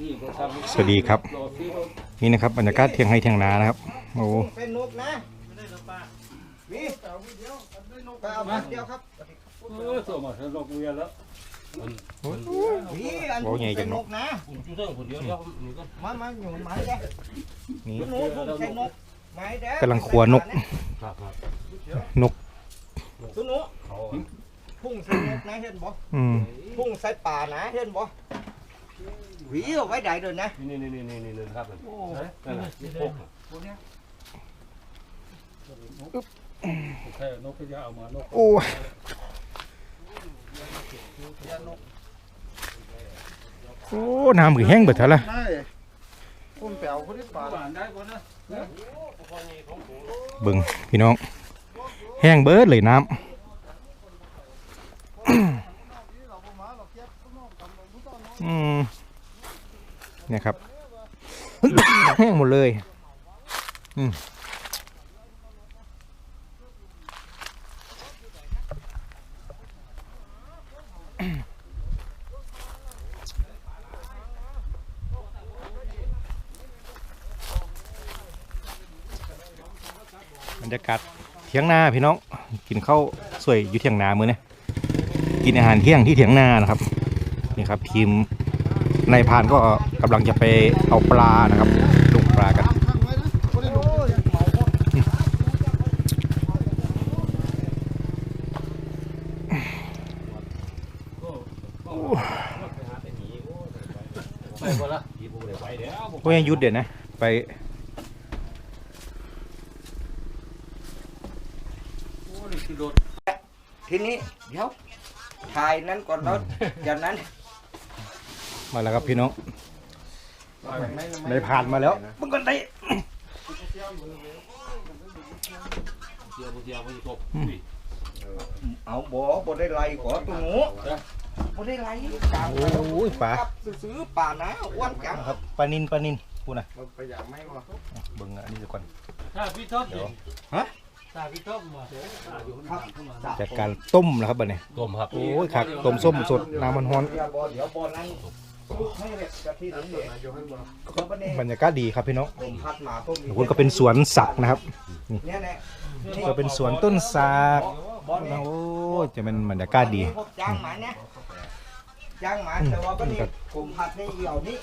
นี่ก็ทำสวัสดีครับรอซื้อรถนี่นะครับบรรยากาศเที่ยงให้เที่ยงนานะครับ โอ้เป็นนกนะมีไปเอามาเดียวครับเออตัวมาทำรถเวียนแล้วมีอันเป็นนกนะผมจุดเรื่องคนเดียวเดียวนี่ก็มามาอยู่ไม้แดงนี่นกพุ่งใส่นกไม้แดงกำลังขัวนกครับครับนกสุนุเขาพุ่งใส่นกนะเห็นบ่อืมพุ่งใส่ป่านะเห็นบ่ หวีเอาไว้ได้เดินนะนี่นี่นี่นี่นี่นี่ครับโอ้นั่นแหละนี่พกแค่นกพญาเอามานกโอ้โอ้น้ำมือแห้งเบิดเท่าละได้ผมแปลวคนที่ป่าหวานได้ก่อนนะเบิ่งพี่น้อง แห้งเบิดเลยน้ำอืมเนี่ยครับแห้งหมดเลยอืมบรรยากาศเถียงนาพี่น้องกินข้าวสวยอยู่เถียงนามื้อนี้กินอาหารเที่ยงที่เถียงนานะครับนี่ครับทีม นายพานก็กำลังจะไปเอาปลานะครับลุงปลากันก่อนละยีบุเลยไปเดี๋ยวโอ้ยหยุดเดี๋ยวนะ ไปโอ้นี่คือรถทีนี้เดี๋ยวถ่ายนั้นก่อนแล้วจากนั้น มาแล้วครับพี่น้องนายพรานมาแล้วมึงก็ได้เที่ยวเที่ยวเที่ยวตกเอาบ่บ่ได้ไล่ขอตัวหนูบ่ได้ไล่ตามโอ้ยปลาซื้อป่านะอ้วนจังครับปลานินปลานินพูดนะไปอย่างไม่ว่าเบิ่งอันนี้เดี๋ยวก่อนถ้าพี่ท็อปเดี๋ยวฮะถ้าพี่ท็อปมาครับจากการต้มนะครับบัดนี้ต้มครับโอ้ยขักต้มส้มสดน้ำมันฮ้อนเดี๋ยว บ่เดี๋ยวบ่นั้นลูกให้เล็กกะทิเหลืองเด็กนายกให้มาเขาบ่ได้บรรยากาศดีครับพี่น้องผมพัดมาผมคุณก็เป็นสวนสักนะครับเนี่ยแหละก็เป็นสวนต้นสักบ่เนี่ยโอ้ยจะเป็นบรรยากาศดีพวกจ้างหมาเนี่ยจ้างหมาแต่ว่าก็นี่ผมพัดในเหี่ยวนี่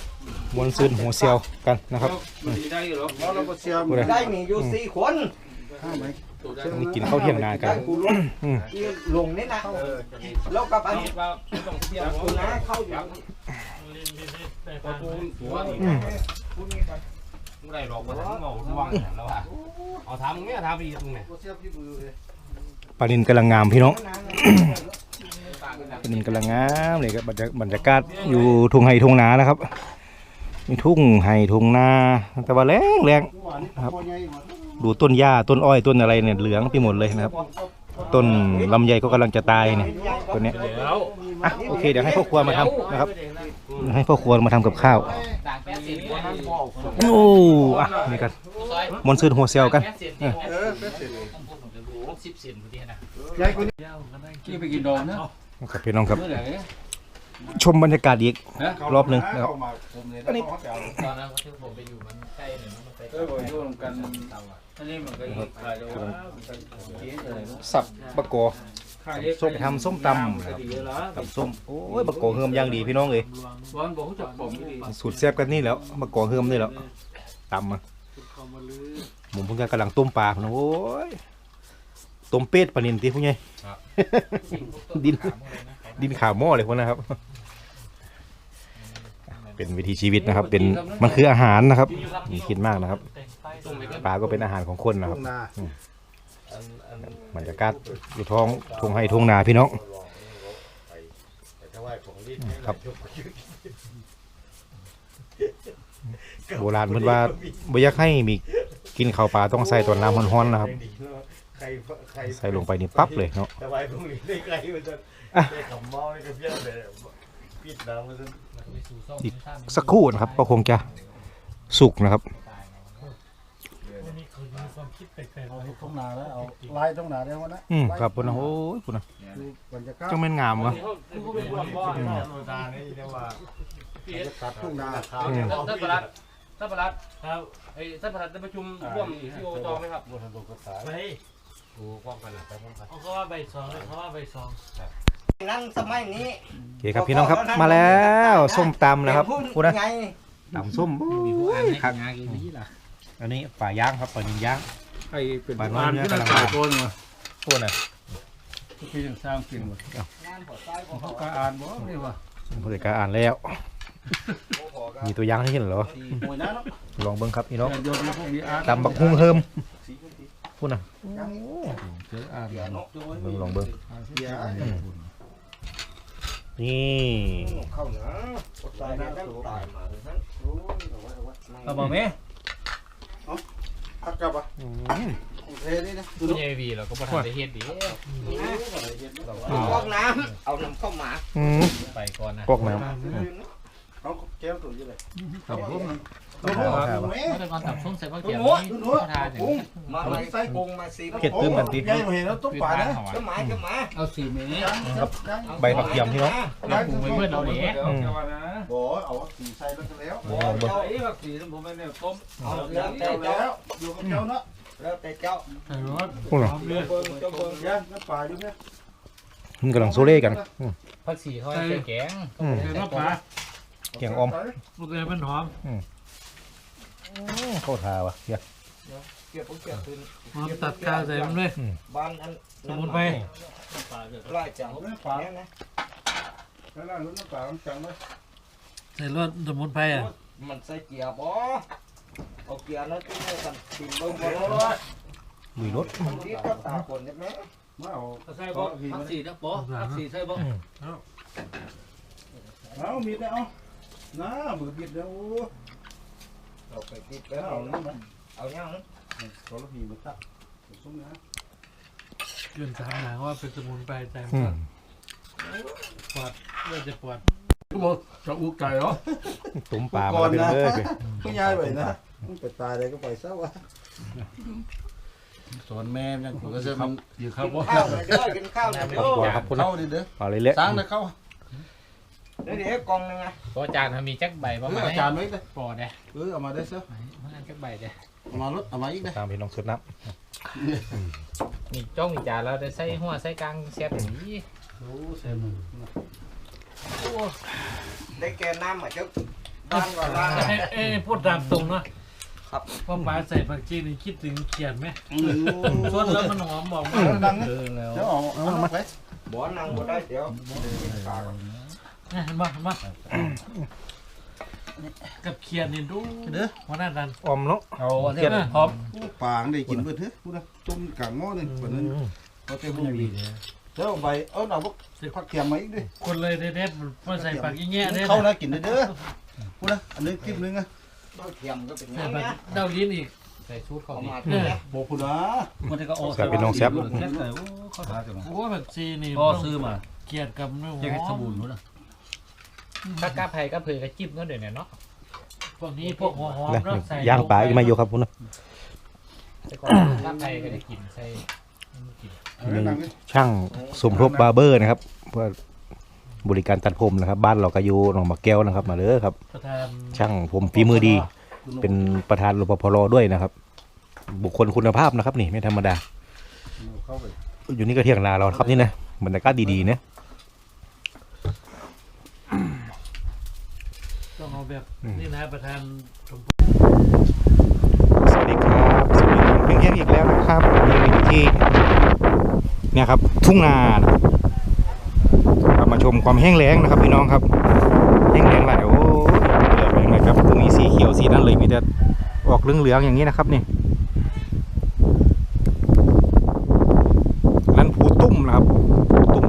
มวนซื่นหัวเซียวกันนะครับได้อยู่หรอแล้วเราก็เชียร์พูดนะได้มีอยู่สี่คนห้าไหม นี่กินข้าวเที่ยงนากัได้นกูลงอืมที่ลงนี่นะแล้วกับอันนี้ว่าต้องเที่ยวคุณนะเข้าอยู่ประตูหัวนี่อืมคุณนี่ก่อนไม่ได้หรอกมันเงาระวังแล้วอะเอาทำเนี่ยทำไปตรงไหนก็เชียร์พี่มือเลยปลานินกำลังงามพี่น้องนะปลานินกำลังงามเลยครับบรรยากบรรยากาศอยู่ทุ่งไห่ทุ่งนานะครับ มีทุ่งไห่ทุ่งนาแต่ว่าแรงแรงครับ ดูต้นหญ้าต้นอ้อยต้นอะไรเนี่ยเหลืองไปหมดเลยนะครับ ต้นลำไยก็กำลังจะตายเนี่ยตัวเนี้ยแล้วอะโอเคเดี๋ยวให้พ่อครัวมาทำนะครับ ให้พ่อครัวมาทำกับข้าวโอ้อะนี่กันมอนซื้อหัวเซลกันเออเออเป็นเสร็จสิบเซนพอดีนะยายคนนี้กี่ไปกินดองนะครับพี่น้องครับเมื่อไหร่ชมบรรยากาศอีกรอบหนึ่งนะครับเข้ามาผมเนี่ยต้องเขาแปลวตอนนั้นที่ผมไปอยู่มันใกล้หนึ่งมันไป เออผมอยู่กันอันนี้มันก็ขายแล้วสับบักโกขายส้มทำส้มตำนะครับดีแล้วตำส้มโอ้ยบักโกเฮิมอย่างดีพี่น้องเอ้ยวันบอกจับผมดีสูตรแซ่บกันนี่แล้วบักโกเฮิมนี่แล้วตำมันผมเพิ่งจะกำลังต้มปลาโอ้ยต้มเป็ดปลานินตีพวกไงดินดินขาวหม้อเลยพวกนะครับ เป็นวิถีชีวิตนะครับ เป็นมันคืออาหารนะครับมีคิดมากนะครับ ปลาก็เป็นอาหารของคนนะครับทุ่งนาบรรยากาศอยู่ท้องทุ่งไห้ทุ่งนาพี่น้องครับโบราณเพิ่นว่าบ่อยากให้มีกินข้าวปลาต้องใส่ตัวน้ำร้อนๆนะครับใครใครใส่ลงไปนี่ปั๊บเลยเนาะแต่ไว้พรุ่งนี้ได้ใครมันจะได้ขำเมาได้กระเพี้ยเลยปิดน้ำมันจะอีกสักครู่นะครับก็ คงจะสุกนะครับเอาทุ่งนาแล้วเอาลายทุ่งนาได้วันนะอืมครับพุ่นนะโอ้ยพุ่นนะบรรยากาศจังแม่นงามวะตาเนี่ยว่าตัดทุ่งนาอืมท่านประหลัดท่านประหลัดครับไอ้ท่านประหลัดได้ประชุมร่วมที่โอจอไหมครับบนถนนก็ตายไปโอ้ความกันนะไปพร้อมกันเอาเขาว่าใบสองเขาว่าใบสองนั่งสมัยนี้โอเคครับพี่น้องครับมาแล้วส้มตำนะครับพูดนะไงตำส้มมีผู้อ่านให้ครับงานกี่นี้ล่ะ อันนี้ป่าย่างครับป่านิงย่าง ไอ้เป็นบ้านน้อยบ้านเนี่ยที่เรากำลังตายตัวนึงพูดนะที่ยังสร้างกินหมดเขาก็อ่านบ่นี่ว่าผู้จัดการอ่านแล้ว มีตัวอย่างให้เห็นเหรอโอ้ยนะเนาะลองเบิ้งครับพี่น้องโยนพวกนี้อ่านตำบักฮุ่งเฮิมพูดนะเจออ่านเบิ้งลองเบิ้งอ่านนี่เข้าเหนือตายแล้วตายมาเลยนั้นโอ้ยเอาไว้เอาไว้เอาบอกไหม อักกับอะอืมเทนี่นะคุณยายวีเราก็ประทานได้เฮ็ดดีเอากอกน้ำเอาน้ำเข้ามาอืมไปก่อนนะกอกน้เขาแก้วตัวยี่เลย ครับผมำเขาบอกว่าแม่เมื่อตอนตับส้มใส่ข้าวเกี๊ยวโอ้นี่โหประทานอย่างปุ้งนี้มาเลยใส่กงมาสีเก็ดตื้มกันทียายเห็นแล้วตุ๊บคือป่าทานนะของก็หมายก็มาเอาสี่เมตรใบผักเทียมพี่น้องเราปลูกไว้เพื่อนเราเนี้ยอืมบ่เอาสีใส่แล้วก็แล้วลองเบิ้งไอ้ผักสีผมไม่เนี่ยต้มเอาแล้แล้ววแต่แล้เจ้าวอยู่กับเจ้าเนาะแล้วแต่เจ้าพูดนะเบิ่งเจ้าเบิ่งย่างน้ำป่าอยู่เนี่ยมันกำลังโซเล่กันอืมผักสีเขาให้ใส่แกงอืมเนื้อปลาแกงออมลูกเลยมันหอม เข้าทาวะเฮียเกี่ยวกับเกี่ยวขึ้นหอมตัดกาใส่มันด้วยบ้านอันสมุนไพรไล่จังน้ำป่าเนี่ยนะแล้วน้ำป่าจังเลยใส่รสสมุนไพรอะมันใส่เกียร์บ่เอาเกียร์แล้วที่นี่กันตีเบิ่งบ่รถลุยรถมันดีก็ตาคนใช่ไหมมาเอาใส่บ่ผักสีนะบ่ผักสีใส่บ่เอามีดเอาน้ามือบิดแล้ว เอาไปติดไปเอาเอานะน้ำมันเอายังขอรพีมาตักซุ้มนะเกินสามหนังว่าเป็นสมุนไพรใจอืมปวดเลือดจะปวดก็บอกจะอุกไก่เหรอตุ้มปลามาเป็นเลยไม่ย้ายไปนะไปตายเลยก็ไปซะวะสอนแม่ยังผมก็จะมันอยู่ครับกินว่าข้าวหน่อยเด้อกินข้าวหน่อยคเด้รอบครัวอครับคุณนะเข้าดิเด้อเอาเลยเละสร้างนะเข้า เดี๋ยวเดี๋ยวกองหนึงอะก็จานมีจักใบประเอมาอณอาจารย์ไว้เลยปอดเลยเออเอามาได้ซะมันจักใบเลยเอามารถเอามาอีกนะตามพี่น้องสุดน้นี่จ้องอีจานแล้วได้ใส่หัวใส่กลางเสียบอย่างนี้โอ้เซมได้แกน้ำมาเจ้าบ้านก่อนล่างเอ้ยเอ้ยพูดตามตรงเนาะว่าปลาใส่ผักชีนี่คิดถึงเขียนไหมส่วนแล้วมันหอมบอกมาดังนะเดี๋ยวเอาเอามาไปบ่นั่งบ่ได้เดี๋ยวเนี่ ยเห็นบ่เห็นบ่กับเขียนนี่ดูเด้อหัวหน้าดันำออมเนาะเอาเขียนหอมปางได้กินเบิดเถอะพูดนะต้มกลางหม้อนึงเปิดนึงเอาเต็มมือดีเดี๋ยวไปเอาเอาพวกผักเทียมมาอีกด้วยคนเลยเด็ดๆมาใส่ผักอีแง่เด้เข้านะกินเด้อพูดนะอันนี้คลิปนึงอะต้องเทียมก็เป็นอใส่ย่างผันี้กนะเดาลิ้นอีกใส่ชุดเขาเอานี่มาทีละบอกคุณนะมันก็โอ้แซ่บพี่น้องแซ่บแซ่บเลยโอ้เขาทาจังโอ้ผักชีนี่ก็ซื้อมาเขียดกับเนื้อหเจ๊ก็สอมบู่นู้นนะ ถ้ากล้าไผ่ก็เพยก็จิ้มก็เดี๋ยวนี้เนาะพวกนี้พวกหัวหอมนะเนาะใส่ย่างปลาอีกไม่อยู่ครับคุณนะแต่ก่อนกล้าไผ่ก็ได้กินใส่กินมีช่างสมทบบาร์เบอร์นะครับ เพื่อบริการตัดผมนะครับ บ้านเราก็อยู่หนองมะแก้วนะครับ มาเลยครับประธานช่างผมฝีมือดี เป็นประธานรปภรด้วยนะครับ บุคคลคุณภาพนะครับ นี่ไม่ธรรมดาเข้าไปอยู่นี่ก็เที่ยงนาเราครับนี่นะบรรยากาศดีๆนะ ต้อง เอาแบบนี่นะประธานสมสวัสดีครับสวัสดีตอนเพียงๆอีกแล้วนะครับยังอยู่ที่เนี่ยครับทุ่งนานะครับกลับมาชมความแห้งแล้งนะครับพี่น้องครับ แห้งแล้งหลายโอ้ยเหลือไปไหนครับตรงนี้สีเขียวสีนั้นเลยมีแต่ออกเหลืองๆอย่างนี้นะครับนี่นั่นผูตุ้มนะครับผูตุ้ม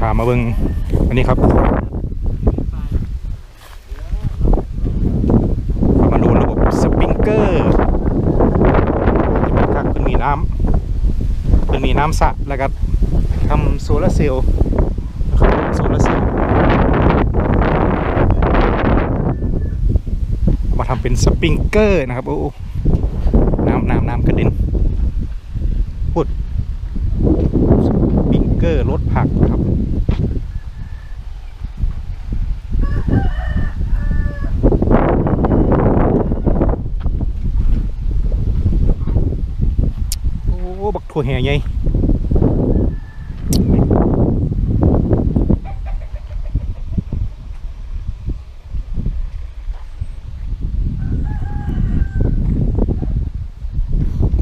พา มาเบิงอันนี้ครับมาดูระบบสปริงเกอร์ครับมันมีน้ำมันมีน้ำสระแล้วก็ทำโซลาร์เซลล์นะครับโซลาร์เซลล์มาทำเป็นสปริงเกอร์นะครับโอ้โอ้น้ำน้ำน้ำกระเด็นพูดสปริงเกอร์รถผักนะครับ ตัวแห่ใหญ่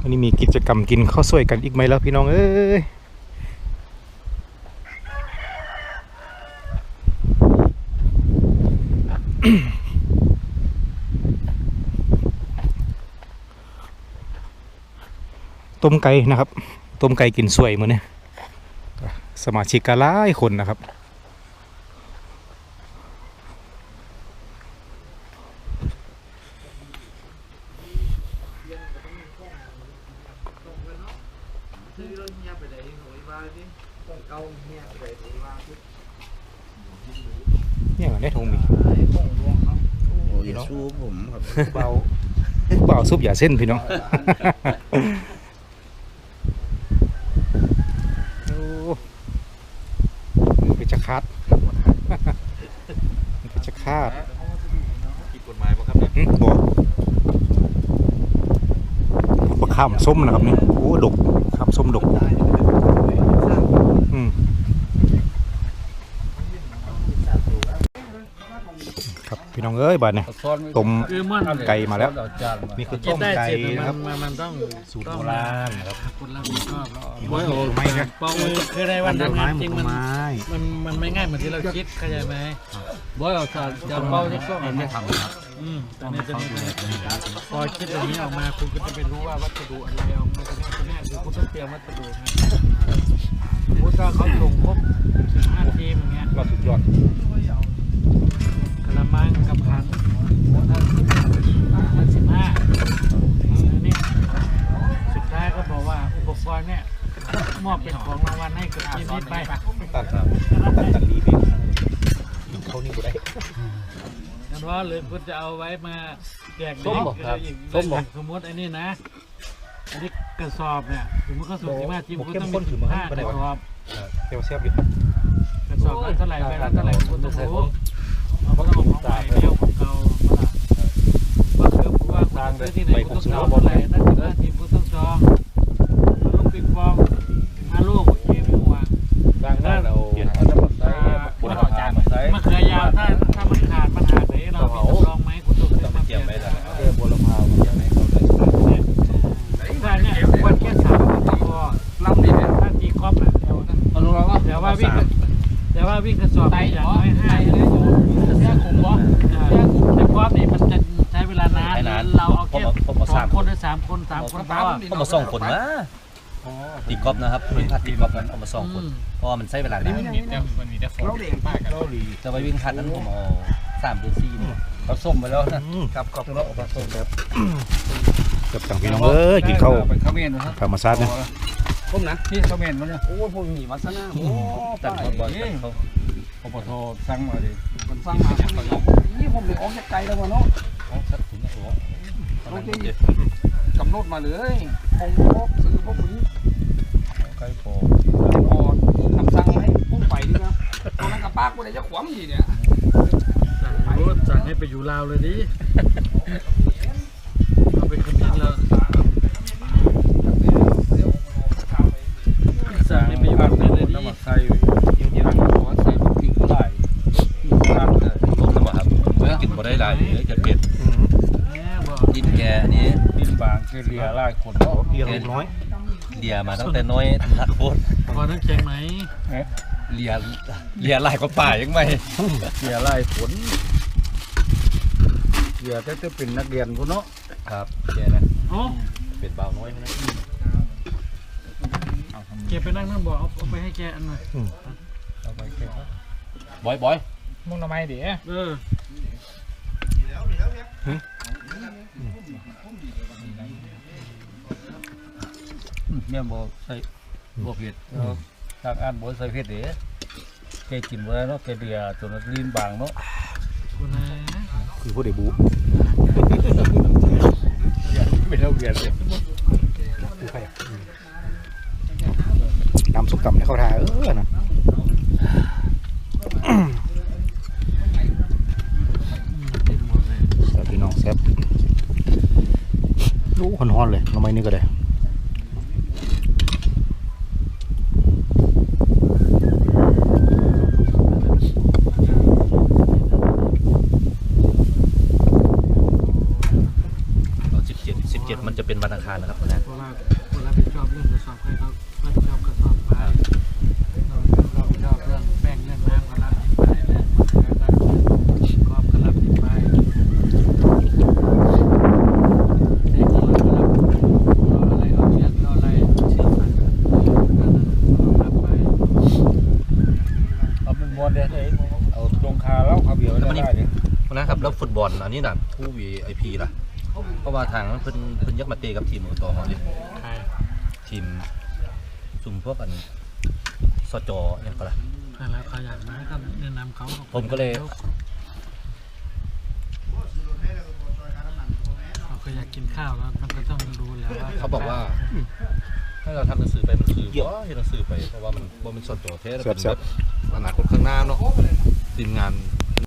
วันนี้มีกิจกรรมกินข้าวสวยกันอีกไหมแล้วพี่น้องเอ้ย ต้มไก่นะครับ ต้มไก่กินสวยเหมือนเนี่ยสมาชิกก็หลายคนนะครับเนี่ยได้ทงมีโอ้ยสู้ผมครับเบาเบาซุปอย่าเส้นพี่น้อง โอ้เป็นจะ คาดเป็นจะคาดผิดกฎหมายป่ะครับเนี่ยหึบอกมะขามส้มนะครับนี่โอ้ดกขามส้มดกอืมครับพี่น้อง เอ้ยบาดเนี่ยต้มคือมันไก่มาแล้วนี่คือกิต้นมได้ไก่เสร็จนะครับมันมันต้องสูตรโบราณครับคนละคนชอบเราโอ้ยโอ้ยไม่ครับเป้าคือในวันทำงานจริงมันไม้มันมันไม่ง่ายเหมือนที่เราคิดเข้าใจไหมบอยเอาสารจะเป้าที่ก็ไม่ทำครับอืมตอนนี้จะมีพอคิดอย่างนี้ออกมาคุณก็จะไปรู้ว่าวัสดุอะไรออกมาจะแน่คือคุณต้องเตรียมวัสดุไงสมมติว่าเขาส่งครบสิบห้าทีมอย่างเงี้ยก็สุดยอด กระมังกับขันมันสิบห้าอันนี้สุดท้ายก็บอกว่าอุปกรณ์เนี่ยมอบเป็นของรางวัลให้กับทีมนี้ไปตัดตัดตัดรีบเขานี่กูได้นั่นว่าเลยคุณจะเอาไว้มาแจกส้มบอกครับอีกส้มบอกสมมติไอ้นี่นะอันนี้กระสอบเนี่ยสมมติเขาสูงสิบห้าทีมบอกก็เข้มต้องข้นมีถืสิอบมาให้ห้าไปไหนกวะระสอบเดี๋ยวเสียบอยู่กระสอบละเท่าไหร่ไปละเท่าไหร่คุณต้องรู้เราก็ ต้องเอาของใหม่เดียวของเก่ามาว่าคือว่าคุณซื้อที่ไหนคุณต้องจองเท่าไหลนั่นคือว่าทีมก็ต้องจองลูกปิงปองอาลูกเอเคไม่หวงดังนั้นเราเอาจะมาใส่บนจานมาใส่มะเขือยาวท่าน เอามาส่งคนนะตีกอล์ฟนะครับเป็นพัดตีกอล์ฟนั้นเอามาส่งคนเพราะว่ามันใช้เวลานานมันมีแต่มันมีแต่ฝนป้ากันจะไปวิ่งพัดนั้นผมเอาสามเดือนสี่นี่เขาส้มไปแล้วนะกับกอล์ฟเราเอามาส่งครับกับต่างพี่น้องเอ้ยกินข้าวไปข้าวเมนนะครับธรรมชาตินะผมนะนี่ข้าวเมนมันเนี่ยโอ้ผมหนีมาซะนะโอ้ตัดเขาบอลตัดเขาปปทสั่งมาดิมันฟังมานี่ผมไปออกจากไกลแล้ววะเนาะออกสักถึงนะโอ้ประมาณนี้ กำหนดมาเลยผมพบซื้อพวกนี้ไกลพอพอคำสั่งให้พุ่งไปนี่นะตอนนั้นกับป้ากูได้จะขวามทีเนี่ยสั่งรถสั่งให้ไปอยู่ลาวเลยดิเอาไปคอมเมนต์แล้วสั่งให้ไปอยู่ลาวเลยดิ น้ำมันใส่เยอะๆขอใส่พวกกินก็ได้มีร้านเลย ต้มน้ำมันครับกินบ่ได้หลายเลยจะเผ็ด เนี่ยบอก กินแกนี่ ดินบางคือเรียไล่คนเนาะ เดียวลู กน้อยเลียมาตั้งแต่น้อยทักโคตรพอน้ำแข็งไหมเลียเลียหลายกว่าป่ายังไม่เรียไล่ฝนเรียแต่จะเป็นนักเรียนพุ่นเนาะครับแกนะโอ้เป็นเบาน้อยนะเก็บไปนั่งนั่งบอกเอาเอาไปให้แกอันหน่อยเอาไปเก็บบอยบอยมึงทำไมเดี๋ยวเออ แม่บอกใส่บวเผ็ดทางอ่านบอกใส่เผ็ดเดี๋ยวแกกินบ่ได้เนาะแกเดียจนลิ้นบางเนาะคุณนะคือผู้ใดบูไม่เท่าเรียนเลยคือใครอะอืมน้ำซุปต่ำเนี่ยเข้าทาเออนะแซ่บพี่น้องแซ่บรู้ฮอนๆเลยทำไมนี่ก็ได้ารนะครับนะเพราะว่าคนรับผิดชอบเรื่องกระสอบให้เขารับผิดชอบกระสอบไปเรารับผิดชอบเรื่องแป้งเรื่องน้ำก็รับผิดไปเรื่องการกอบก็รับผิดไปไอ้ที่เรารับเอาอะไรเอาเชือกเอาอะไรเชือกมันรับไปเอาเป็นบอลเด้อเอาตรงคาแล้วเขาเบียร์ไว้ได้เด้นะครับแล้วฟุตบอลอันนี้น่ะผู้ VIP ล่ะ เพราะว่าทางนั้นเพิ่นเพิ่นยักมาเตะกับทีมอุตอฮอเลยใช่ทีมซุ่มพวกอันสจอย่างก็ล่ะแล้วเขาอยากมาก็แนะนำเขาผมก็เลยเขาก็อยากกินข้าวแล้วมันก็ต้องรู้แล้วว่าเขาบอกว่าให้เราทำหนังสือไปมันคือว่าให้หนังสือไปเพราะว่ามันว่ามันสดโจเทสเป็นแบบอนาคตข้างหน้าเนาะทีมงาน